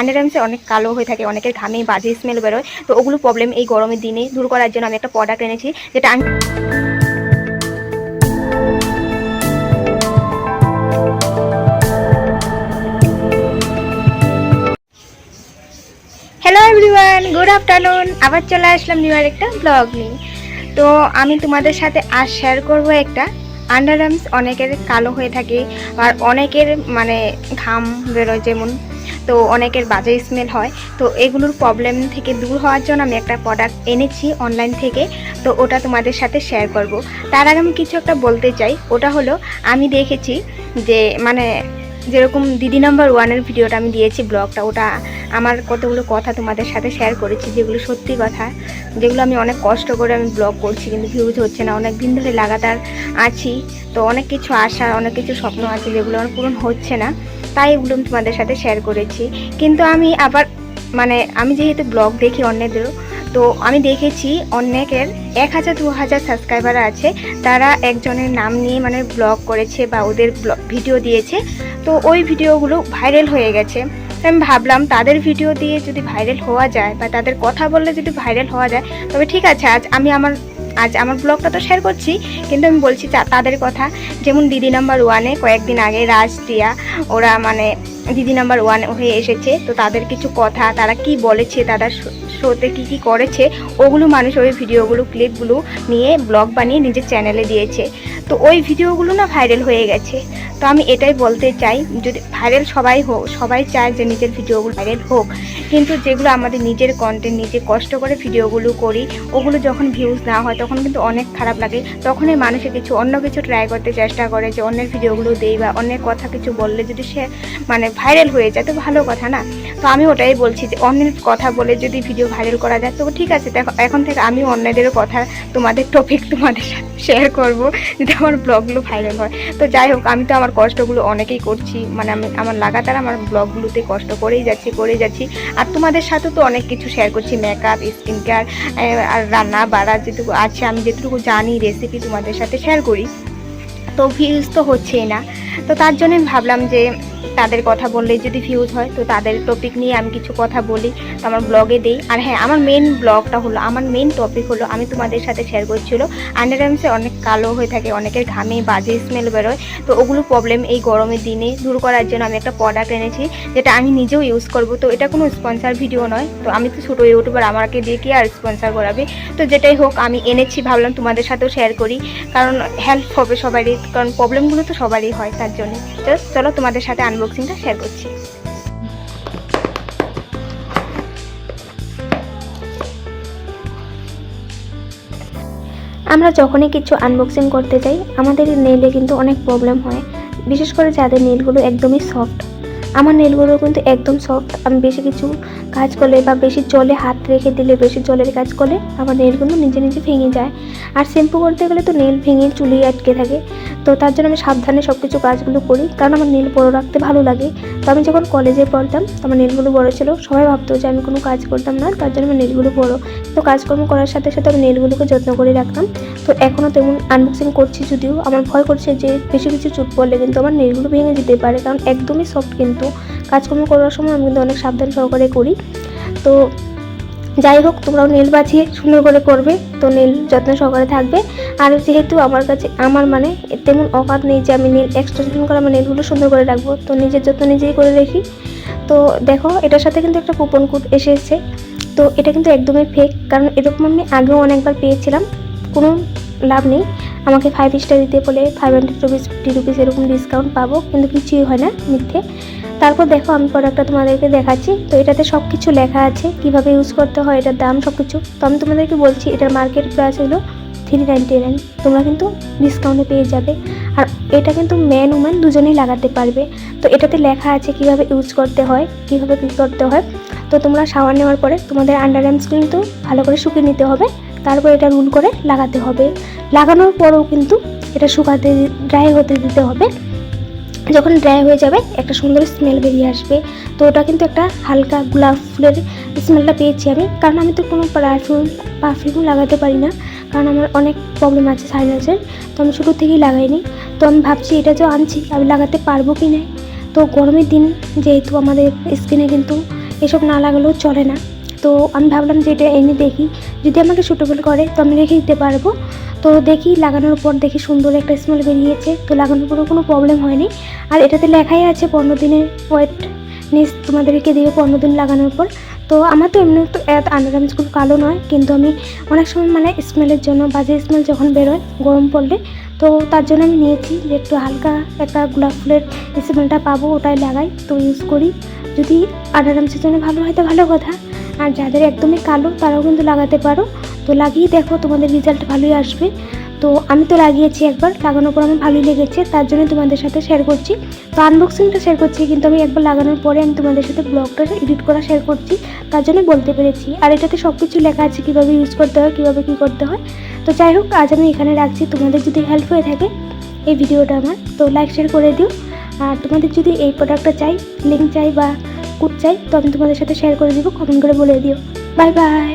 আন্ডারআর্মসে অনেক কালো হয়ে থাকে, অনেকের ঘামে বাজে স্মেল বেরোয়। তো ওগুলো প্রবলেম এই গরমের দিনে দূর করার জন্য আমি একটা প্রোডাক্ট এনেছি, যেটা হ্যালো এভরিওয়ান গুড আফটারনুন আবার চলে আসলাম নিউ একটা ব্লগ নিয়ে। তো আমি তোমাদের সাথে আজ শেয়ার করব একটা। আন্ডারআর্মস অনেকের কালো হয়ে থাকে, আর অনেকের মানে ঘাম বেরোয় যেমন তো অনেকের বাজে স্মেল হয়। তো এগুলোর প্রবলেম থেকে দূর হওয়ার জন্য আমি একটা প্রোডাক্ট এনেছি অনলাইন থেকে। তো ওটা তোমাদের সাথে শেয়ার করব। তার আগে আমি কিছু একটা বলতে চাই। ওটা হলো, আমি দেখেছি যে মানে যেরকম দিদি নাম্বার ওয়ানের ভিডিওটা আমি দিয়েছি ব্লগটা ওটা আমার কতগুলো কথা তোমাদের সাথে শেয়ার করেছি, যেগুলো সত্যি কথা। যেগুলো আমি অনেক কষ্ট করে আমি ব্লগ করছি, কিন্তু ভিউজ হচ্ছে না। অনেক দিন ধরে লাগাতার আছি। তো অনেক কিছু আশা, অনেক কিছু স্বপ্ন আছে যেগুলো আমার পূরণ হচ্ছে না। তাই এগুলো তোমাদের সাথে শেয়ার করেছি। কিন্তু আমি আবার মানে আমি যেহেতু ব্লগ দেখি অন্যদেরও, তো আমি দেখেছি অনেকের এক হাজার, দু হাজার সাবস্ক্রাইবার আছে, তারা একজনের নাম নিয়ে মানে ব্লগ করেছে বা ওদের ভিডিও দিয়েছে। তো ওই ভিডিওগুলো ভাইরাল হয়ে গেছে। আমি ভাবলাম তাদের ভিডিও দিয়ে যদি ভাইরাল হওয়া যায় বা তাদের কথা বললে যদি ভাইরাল হওয়া যায়, তবে ঠিক আছে, আজ আমি আমার আজ আমার ব্লগটা তো শেয়ার করছি, কিন্তু আমি বলছি তাদের কথা। যেমন দিদি নাম্বার ওয়ানে কয়েকদিন আগে রাজ দিয়া ওরা মানে দিদি নাম্বার ওয়ান হয়ে এসেছে। তো তাদের কিছু কথা, তারা কি বলেছে তাদের শোতে কি কি করেছে, ওগুলো মানুষ ওই ভিডিওগুলো ক্লিপগুলো নিয়ে ব্লগ বানিয়ে নিজের চ্যানেলে দিয়েছে। তো ওই ভিডিওগুলো না ভাইরাল হয়ে গেছে। তো আমি এটাই বলতে চাই, যদি ভাইরাল সবাই হোক, সবাই চায় যে নিজের ভিডিওগুলো ভাইরাল হোক, কিন্তু যেগুলো আমাদের নিজের কন্টেন্ট নিজে কষ্ট করে ভিডিওগুলো করি, ওগুলো যখন ভিউজ না হয়, তখন কিন্তু অনেক খারাপ লাগে। তখনই মানুষে কিছু অন্য কিছু ট্রাই করতে চেষ্টা করে যে অন্যের ভিডিওগুলো দেই বা অন্যের কথা কিছু বললে যদি সে মানে ভাইরাল হয়ে যায়, তো ভালো কথা না? তো আমি ওটাই বলছি যে অন্যের কথা বলে যদি ভিডিও ভাইরাল করা যায়, তো ঠিক আছে, দেখো, এখন থেকে আমি অন্যদেরও কথা তোমাদের টপিক তোমাদের সাথে শেয়ার করব, যদি আমার ব্লগগুলো ভাইরাল হয়। তো যাই হোক, আমি তো আমার কষ্টগুলো অনেকেই করছি মানে আমি, আমার লাগাতার আমার ব্লগগুলোতে কষ্ট করেই যাচ্ছি করেই যাচ্ছি। আর তোমাদের সাথে তো অনেক কিছু শেয়ার করছি মেকআপ স্কিন কেয়ার আর রান্না বাড়া যেটুকু আছে, আমি যেটুকু জানি রেসিপি তোমাদের সাথে শেয়ার করি। তো ভিউজ তো হচ্ছেই না। তো তার জন্য ভাবলাম যে তাদের কথা বললেই যদি ভিউজ হয়, তো তাদের টপিক নিয়ে আমি কিছু কথা বলি তো আমার ব্লগে দিই। আর হ্যাঁ আমার মেন ব্লগটা হলো, আমার মেন টপিক হলো, আমি তোমাদের সাথে শেয়ার করছিল আন্ডারআর্মসে অনেক কালো হয়ে থাকে, অনেকের ঘামে বাজে স্মেল বেরোয়। তো ওগুলো প্রবলেম এই গরমের দিনে দূর করার জন্য আমি একটা প্রোডাক্ট এনেছি, যেটা আমি নিজেও ইউজ করব। তো এটা কোনো স্পন্সার ভিডিও নয়। তো আমি তো ছোটো ইউটিউবার আমাকে দিয়ে কি আর স্পন্সার করাবে? তো যেটাই হোক, আমি এনেছি, ভাবলাম তোমাদের সাথেও শেয়ার করি। কারণ হেল্প হবে সবারই, কারণ প্রবলেমগুলো তো সবারই হয়, তার জন্য। তো চলো তোমাদের সাথে আনবক্সিংটা শেয়ার করছি। আমরা যখনই কিছু আনবক্সিং করতে যাই, আমাদের নেলে কিন্তু অনেক প্রবলেম হয়। বিশেষ করে যাদের নেলগুলো একদমই সফট আমার নেলগুলো কিন্তু একদম সফট আমি বেশি কিছু কাজ করলে বা বেশি জলে হাত রেখে দিলে, বেশি জলের কাজ করলে আমার নেলগুলো নিজে নিজে ভেঙে যায়। আর শ্যাম্পু করতে গেলে তো নেল ভেঙে চুলি আটকে থাকে। তো তার জন্য আমি সাবধানে সব কিছু কাজগুলো করি, কারণ আমার নেল বড় রাখতে ভালো লাগে। তো আমি যখন কলেজে পড়তাম, আমার নেলগুলো বড় ছিল, সবাই ভাবতো যে আমি কোনো কাজ করতাম না, তার জন্য আমার নেলগুলো বড়। তো কাজকর্ম করার সাথে সাথে আমি নেলগুলোকে যত্ন করে রাখতাম। তো এখনও তেমন আনবক্সিং করছি যদিও। আমার ভয় করছে যে বেশি কিছু চুট পড়লে কিন্তু আমার নেলগুলো ভেঙে যেতে পারে, কারণ একদমই সফট কিন্তু। কাজকর্ম করার সময় আমি কিন্তু অনেক সাবধান সহকারে করি। তো যাই হোক, তোমরাও নেল বাঁচিয়ে সুন্দর করে করবে। তো নেল যত্ন সহকারে থাকবে। আর যেহেতু আমার কাছে, আমার মানে তেমন অকাত নেই যে আমি নেল এক্সটেনশন করে আমার নেলগুলো সুন্দর করে রাখব। তো নিজের যত্ন নিজেই করে রাখি তো দেখো, এটার সাথে কিন্তু একটা কুপন কোড এসেছে। তো এটা কিন্তু একদমই ফেক কারণ এরকম আমি আগেও অনেকবার পেয়েছিলাম। কোনো লাভ নেই। আমাকে ফাইভ স্টার দিতে বলে five hundred rupees fifty rupees এরকম ডিসকাউন্ট পাবো, কিন্তু কিছুই হয় না মিথ্যে। তারপর দেখো আমি প্রোডাক্টটা তোমাদেরকে দেখাচ্ছি। তো এটাতে সব কিছু লেখা আছে, কীভাবে ইউজ করতে হয়, এটার দাম সব কিছু তো আমি তোমাদেরকে বলছি, এটার মার্কেট প্রাইস হলো থ্রি নাইনটি নাইন তোমরা কিন্তু ডিসকাউন্টে পেয়ে যাবে। আর এটা কিন্তু ম্যান উম্যান দুজনেই লাগাতে পারবে। তো এটাতে লেখা আছে কীভাবে ইউজ করতে হয়, কীভাবে কী করতে হয়। তো তোমরা শাওয়ার নেওয়ার পরে তোমাদের আন্ডারআর্মস কিন্তু ভালো করে শুকিয়ে নিতে হবে। তারপর এটা রুল করে লাগাতে হবে। লাগানোর পরেও কিন্তু এটা শুকাতে ড্রাই হতে দিতে হবে। যখন ড্রাই হয়ে যাবে, একটা সুন্দর স্মেল বেরিয়ে আসবে। তো ওটা কিন্তু একটা হালকা গোলাপ ফুলের স্মেলটা পেয়েছি আমি। কারণ আমি তো কোনো পারফিউম পারফিউম লাগাতে পারি না। কারণ আমার অনেক প্রবলেম আছে সাইনাসের তো আমি ছোটো থেকেই লাগাইনি। তো আমি ভাবছি এটা যে আনছি, আমি লাগাতে পারব কি না? তো গরমের দিন যেহেতু আমাদের স্কিনে কিন্তু এসব না লাগালেও চলে না। তো আমি ভাবলাম যে এটা এনে দেখি। যদি আমাকে সুটেবল করে তো আমি রেখে দিতে পারব। তো দেখি লাগানোর পর দেখি সুন্দর একটা স্মেল বেরিয়েছে। তো লাগানোর পরও কোনো প্রবলেম হয়নি। আর এটাতে লেখাই আছে পনেরো দিনের ওয়েট নিস তোমাদেরকে দেবে পনেরো দিন লাগানোর পর। তো আমার তো এমনি তো এত আন্ডারগার্মেন্টসগুলো কালো নয়, কিন্তু আমি অনেক সময় মানে স্মেলের জন্য বাজে স্মেল যখন বেরোয়, গরম পড়লে, তো তার জন্য আমি নিয়েছি যে একটু হালকা একটা গোলাপ ফুলের স্মেলটা পাবো, ওটাই লাগাই। তো ইউজ করি। যদি আন্ডারগার্মেন্টসের জন্য ভালো হয় তো ভালো কথা। আর যাদের একদমই কালো, তারাও কিন্তু লাগাতে পারো। তো লাগিয়ে দেখো তোমাদের রেজাল্ট ভালোই আসবে। তো আমি তো লাগিয়েছি একবার, লাগানোর পর আমার ভালোই লেগেছে, তার জন্য তোমাদের সাথে শেয়ার করছি। তো আনবক্সিংটা শেয়ার করছি, কিন্তু আমি একবার লাগানোর পরে আমি তোমাদের সাথে ব্লগটা এডিট করা শেয়ার করছি, তার জন্য বলতে পেরেছি। আর এটাতে সব কিছু লেখা আছে, কীভাবে ইউজ করতে হয়, কীভাবে কী করতে হয়। তো যাই হোক, আজ আমি এখানে রাখছি। তোমাদের যদি হেল্প হয়ে থাকে এই ভিডিওটা আমার, তো লাইক শেয়ার করে দিও। আর তোমাদের যদি এই প্রোডাক্টটা চাই লিঙ্ক চাই বা কুট চাই, তো আমি তোমাদের সাথে শেয়ার করে দিব কমেন্ট করে বলে দিও। Bye bye